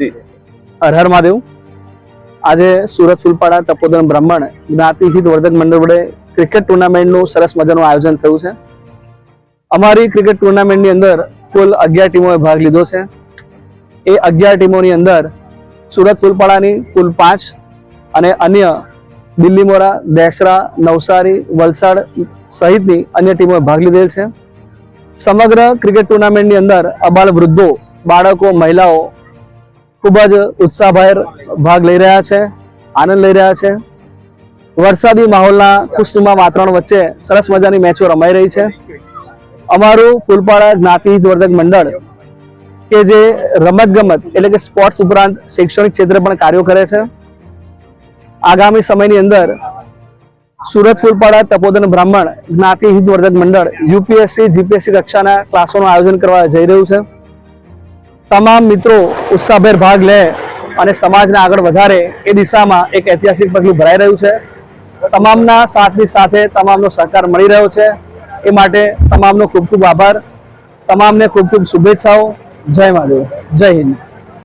જી. હર હર મહાદેવ. આજે સુરત ફૂલપાડા તપોદન બ્રાહ્મણ જ્ઞાતિ હિત વર્ધક મંડળ વડે ક્રિકેટ ટુર્નામેન્ટનું સરસ મજાનું આયોજન થયું છે. અમારી ક્રિકેટ ટુર્નામેન્ટની અંદર કુલ અગિયાર ટીમોએ ભાગ લીધો છે. એ અગિયાર ટીમોની અંદર સુરત ફૂલપાડાની કુલ પાંચ અને અન્ય દિલ્હી મોરા દેસરા નવસારી, વલસાડ સહિતની અન્ય ટીમોએ ભાગ લીધેલ છે. સમગ્ર ક્રિકેટ ટુર્નામેન્ટની અંદર અબાલ વૃદ્ધો, બાળકો, મહિલાઓ ખૂબ જ ઉત્સાહભેર ભાગ લઈ રહ્યા છે, આનંદ લઈ રહ્યા છે. વરસાદી માહોલના ખુશનુમા વાતાવરણ વચ્ચે સરસ મજાની મેચો રમાઈ રહી છે. અમારું ફૂલપાડા જ્ઞાતિ વર્ધક મંડળ કે જે રમત ગમત એટલે કે સ્પોર્ટ્સ ઉપરાંત શૈક્ષણિક ક્ષેત્રે પણ કાર્યો કરે છે. આગામી સમયની અંદર સુરત ફૂલપાડા તપોદન બ્રાહ્મણ જ્ઞાતિ હિતવર્ધક મંડળ યુપીએસસી, જીપીએસસી કક્ષાના ક્લાસોનું આયોજન કરવા જઈ રહ્યું છે. તમામ મિત્રો ઉત્સાહભેર ભાગ લે અને સમાજને આગળ વધારે, એ દિશામાં એક ઐતિહાસિક પગલું ભરાઈ રહ્યું છે. તમામના સાથની સાથે તમામનો સહકાર મળી રહ્યો છે. એ માટે તમામનો ખૂબ ખૂબ આભાર. તમામને ખૂબ ખૂબ શુભેચ્છાઓ. જય મહાદેવ. જય હિન્દ.